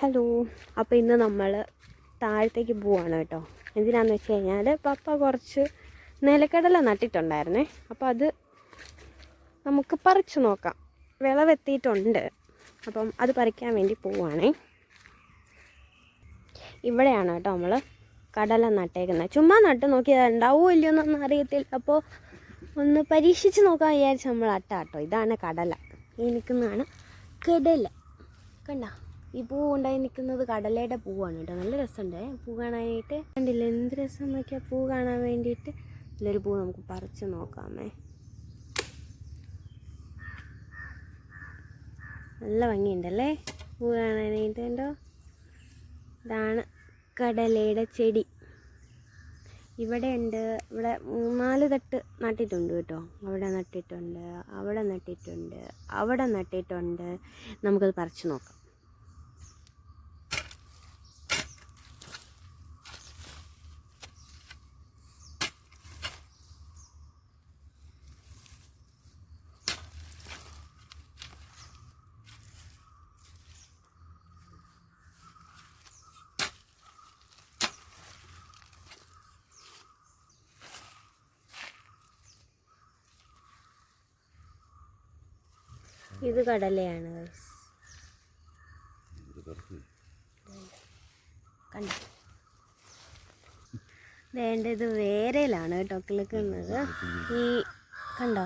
Hello അപ്പോൾ ഇന്ന് നമ്മൾ താഴത്തേക്ക് പോവാണ് കേട്ടോ. എന്തിനാന്ന് വെച്ച് കഴിഞ്ഞാൽ പപ്പ കുറച്ച് നിലക്കടല നട്ടിട്ടുണ്ടായിരുന്നേ. അപ്പോൾ അത് നമുക്ക് പറിച്ചു നോക്കാം. വിളവെത്തിയിട്ടുണ്ട്. അപ്പം അത് പറിക്കാൻ വേണ്ടി പോവുകയാണേ ഇവിടെയാണ് കേട്ടോ നമ്മൾ കടല നട്ടേക്കുന്നത്. ചുമ്മാ നട്ട് നോക്കിയത് ഉണ്ടാവുമോ ഇല്ലയോ എന്നൊന്നും അറിയത്തില്ല. അപ്പോൾ ഒന്ന് പരീക്ഷിച്ച് നോക്കാൻ വിചാരിച്ച് നമ്മൾ അട്ട കേട്ടോ. ഇതാണ് കടല. ഈ നിൽക്കുന്നതാണ് കടല. കണ്ട? ഈ പൂ ഉണ്ടായി നിൽക്കുന്നത് കടലയുടെ പൂവാണ് കേട്ടോ. നല്ല രസമുണ്ട്? പൂ കാണാനായിട്ട്. കണ്ടില്ല? എന്ത് രസം നോക്കിയാൽ പൂ കാണാൻ വേണ്ടിയിട്ട്. നല്ലൊരു പൂ നമുക്ക് പറിച്ച് നോക്കാമേ. നല്ല ഭംഗിയുണ്ടല്ലേ? പൂ കാണാനായിട്ട് കണ്ടോ? ഇതാണ് കടലയുടെ ചെടി. ഇവിടെ ഉണ്ട്. ഇവിടെ നാല് തട്ട് നട്ടിട്ടുണ്ട് കേട്ടോ. അവിടെ നട്ടിട്ടുണ്ട് അവിടെ നട്ടിട്ടുണ്ട് അവിടെ നട്ടിട്ടുണ്ട്. നമുക്കത് പറിച്ചു നോക്കാം. ഇത് കടലയാണ്. കണ്ടോ? വേണ്ട ഇത് വേരയിലാണ് കേട്ടോ കിളുക്കുന്നത്. ഈ കണ്ടോ?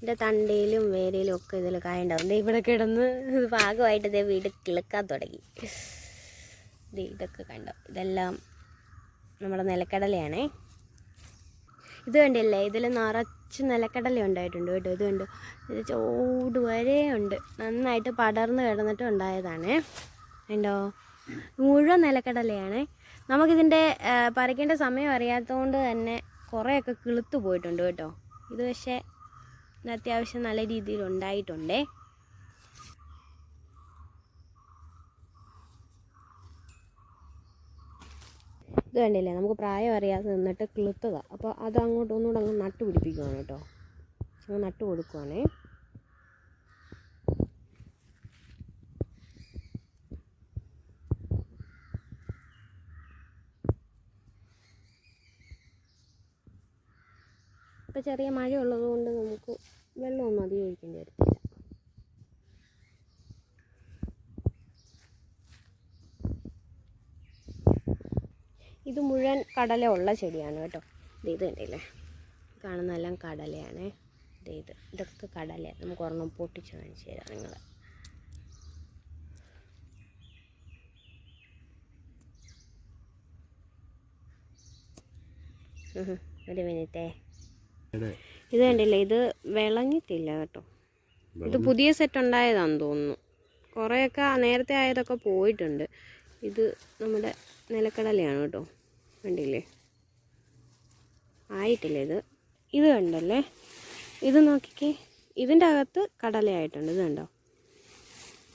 എന്റെ തണ്ടയിലും വേരയിലും ഒക്കെ ഇതിൽ കായുണ്ടാവും. ദേ ഇവിടെ കിടന്ന് ഭാഗമായിട്ട് ഇതേ വീട് കിളുക്കാൻ തുടങ്ങി. ദേ ഇതൊക്കെ കണ്ടോ? ഇതെല്ലാം നമ്മുടെ നിലക്കടലയാണേ. ഇത് കണ്ടില്ലേ? ഇതിൽ നിറച്ച് നിലക്കടല ഉണ്ടായിട്ടുണ്ട് കേട്ടോ. ഇത് കണ്ടോ? ഇത് ചോട് വരെ ഉണ്ട്. നന്നായിട്ട് പടർന്ന് കിടന്നിട്ട് ഉണ്ടായതാണേ. ഉണ്ടോ മുഴുവൻ നിലക്കടലയാണ്. നമുക്കിതിന്റെ പറിക്കേണ്ട സമയം അറിയാത്തതുകൊണ്ട് തന്നെ കുറേയൊക്കെ കിളുത്ത് പോയിട്ടുണ്ട് കേട്ടോ. ഇത് പക്ഷേ അത്യാവശ്യം നല്ല രീതിയിൽ ഉണ്ടായിട്ടുണ്ടേ. ഇത് കണ്ടില്ലേ? നമുക്ക് പ്രായം അറിയാതെ നിന്നിട്ട് കിളുത്തതാണ് അപ്പോൾ അത് അങ്ങോട്ട് ഒന്നുകൂടെ അങ്ങ് നട്ട് പിടിപ്പിക്കുവാണ് കേട്ടോ. അങ്ങ് നട്ട് കൊടുക്കുവാണേ. ഇപ്പോൾ ചെറിയ മഴ ഉള്ളതുകൊണ്ട് നമുക്ക് വെള്ളമൊന്നും അധികം ഒഴിക്കേണ്ടി വരത്തില്ല. ഇത് മുഴുവൻ കടല ഉള്ള ചെടിയാണ് കേട്ടോ. ഇത് ഇത് കണ്ടില്ലേ? കാണുന്നതെല്ലാം കടലയാണ്. ഇത് ഇത് ഇതൊക്കെ കടല നമുക്ക് ഒരെണ്ണം പൊട്ടിച്ച് കാണിച്ചു തരാം നിങ്ങൾ ഒരു മിനിറ്റേ. ഇത് കണ്ടില്ലേ? ഇത് വിളഞ്ഞിട്ടില്ല കേട്ടോ. ഇത് പുതിയ സെറ്റ് ഉണ്ടായതാണെന്ന് തോന്നുന്നു. കുറേയൊക്കെ നേരത്തെ ആയതൊക്കെ പോയിട്ടുണ്ട്. ഇത് നമ്മുടെ നിലക്കടലയാണ് കേട്ടോ. കണ്ടില്ലേ? ആയിട്ടില്ല ഇത്? ഇത് കണ്ടല്ലേ? ഇത് നോക്കിക്കേ. ഇതിന്റെ അകത്ത് കടലയായിട്ടുണ്ട്. ഇത് കണ്ടോ?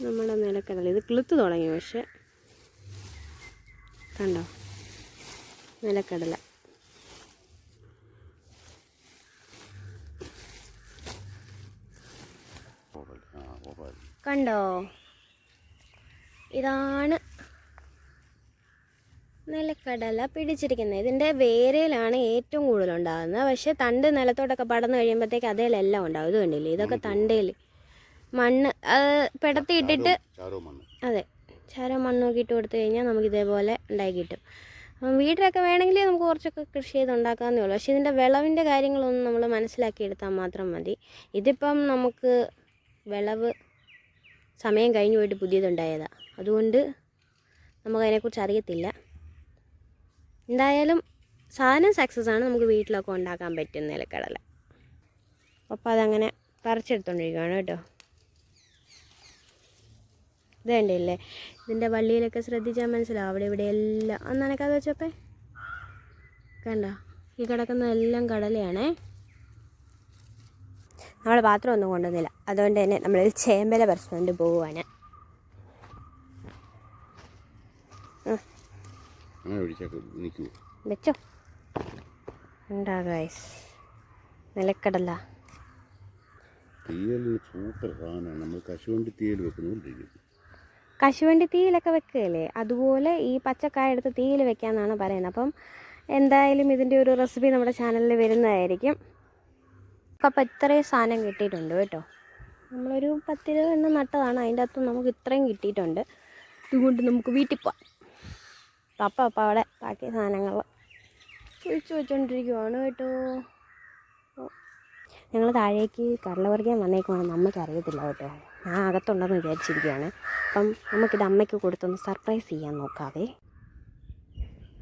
നമ്മുടെ നിലക്കടല. ഇത് കിളുത്ത് തുടങ്ങി പക്ഷെ. കണ്ടോ? നിലക്കടല. കണ്ടോ? ഇതാണ് നിലക്കടല പിടിച്ചിരിക്കുന്നത്. ഇതിന്റെ വേരയിലാണ് ഏറ്റവും കൂടുതൽ ഉണ്ടാകുന്നത് പക്ഷേ തണ്ട് നിലത്തോട്ടൊക്കെ പടന്നു കഴിയുമ്പോഴത്തേക്ക് അതേലെല്ലാം ഉണ്ടാവും. ഇത് കണ്ടില്ലേ? ഇതൊക്കെ തണ്ടയിൽ മണ്ണ് അത് പിടത്തിയിട്ടിട്ട് അതെ ചാരം മണ്ണൊക്കെ ഇട്ട് കൊടുത്തു കഴിഞ്ഞാൽ നമുക്ക് ഇതേപോലെ ഉണ്ടാക്കി കിട്ടും. അപ്പം വീട്ടിലൊക്കെ വേണമെങ്കിൽ നമുക്ക് കുറച്ചൊക്കെ കൃഷി ചെയ്ത് ഉണ്ടാക്കാവുന്നേ ഉള്ളൂ. പക്ഷേ ഇതിന്റെ വിളവിന്റെ കാര്യങ്ങളൊന്നും നമ്മൾ മനസ്സിലാക്കി മനസ്സിലാക്കിയെടുത്താൽ മാത്രം മതി. ഇതിപ്പം നമുക്ക് വിളവ് സമയം കഴിഞ്ഞു പോയിട്ട് പുതിയതുണ്ടായതാണ് അതുകൊണ്ട് നമുക്കതിനെക്കുറിച്ച് അറിയത്തില്ല. എന്തായാലും സാധനം സക്സസ് ആണ് നമുക്ക് വീട്ടിലൊക്കെ ഉണ്ടാക്കാൻ പറ്റും നിലക്കടല. അപ്പോൾ അതങ്ങനെ പറിച്ചെടുത്തോണ്ടിരിക്കുകയാണ് കേട്ടോ. ഇത് കണ്ടില്ലേ? ഇതിന്റെ വള്ളിയിലൊക്കെ ശ്രദ്ധിച്ചാൽ മനസ്സിലാവും. അവിടെ ഇവിടെ എല്ലാം. ഒന്ന് നനക്കാതെ വെച്ചപ്പേ. കണ്ട? ഈ കിടക്കുന്ന എല്ലാം കടലയാണേ. നമ്മൾ പാത്രം ഒന്നും കൊണ്ടുവന്നില്ല. അതുകൊണ്ട് തന്നെ നമ്മൾ ചേമ്പല പറിച്ചുകൊണ്ട് പോവുകയാണ് അങ്ങനെ ഒഴിച്ചൊക്കെ നിൽക്കൂ വെച്ചോ. ഉണ്ടാ ഗൈസ് നിലക്കടല. തീയലിന് സൂപ്പർ സാധനമാണ്. നമ്മൾ കശുവണ്ടി തീയൽ വെക്കുന്നോണ്ടിരിക്കും. കശുവണ്ടി തീയിലൊക്കെ വെക്കുകയല്ലേ? അതുപോലെ ഈ പച്ചക്കായ എടുത്ത് തീയിൽ വെക്കാമെന്നാണ് പറയുന്നത്. അപ്പം എന്തായാലും ഇതിന്റെ ഒരു റെസിപ്പി നമ്മുടെ ചാനലിൽ വരുന്നതായിരിക്കും. അപ്പം ഇത്രയും സാധനം കിട്ടിയിട്ടുണ്ട് കേട്ടോ. നമ്മളൊരു പത്തിരുപത് എണ്ണം നട്ടതാണ്. അതിന്റെ അകത്ത് നമുക്ക് ഇത്രയും കിട്ടിയിട്ടുണ്ട്. ഇതുകൊണ്ട് നമുക്ക് വീട്ടിൽ പോവാം. പപ്പ അപ്പ അവിടെ ബാക്കി സാധനങ്ങൾ കുഴിച്ചു വെച്ചോണ്ടിരിക്കുവാണ് കേട്ടോ. ഞങ്ങൾ താഴേക്ക് കടല പറിക്കാൻ വന്നേക്കുവാണെന്ന് അമ്മയ്ക്ക് അറിയത്തില്ല കേട്ടോ. ഞാൻ അകത്തുണ്ടെന്ന് വിചാരിച്ചിരിക്കുകയാണ് അപ്പം നമുക്കിത് അമ്മയ്ക്ക് കൊടുത്തൊന്ന് സർപ്രൈസ് ചെയ്യാൻ നോക്കാവേ.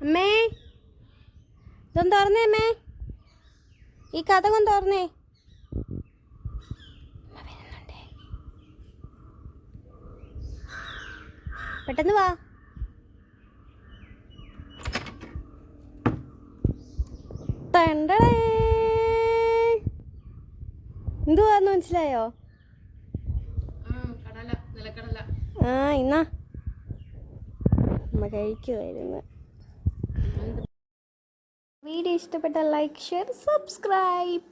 അമ്മേ ഇതൊന്ന് തുറന്നേ അമ്മേ? ഈ കഥകം തുറന്നേ. പെട്ടെന്ന് വാ. മനസ്സിലായോ? ആ ഇന്നാ. അമ്മ കഴിക്കുമായിരുന്നു വീഡിയോ ഇഷ്ടപ്പെട്ട ലൈക്ക് ഷെയർ സബ്സ്ക്രൈബ്.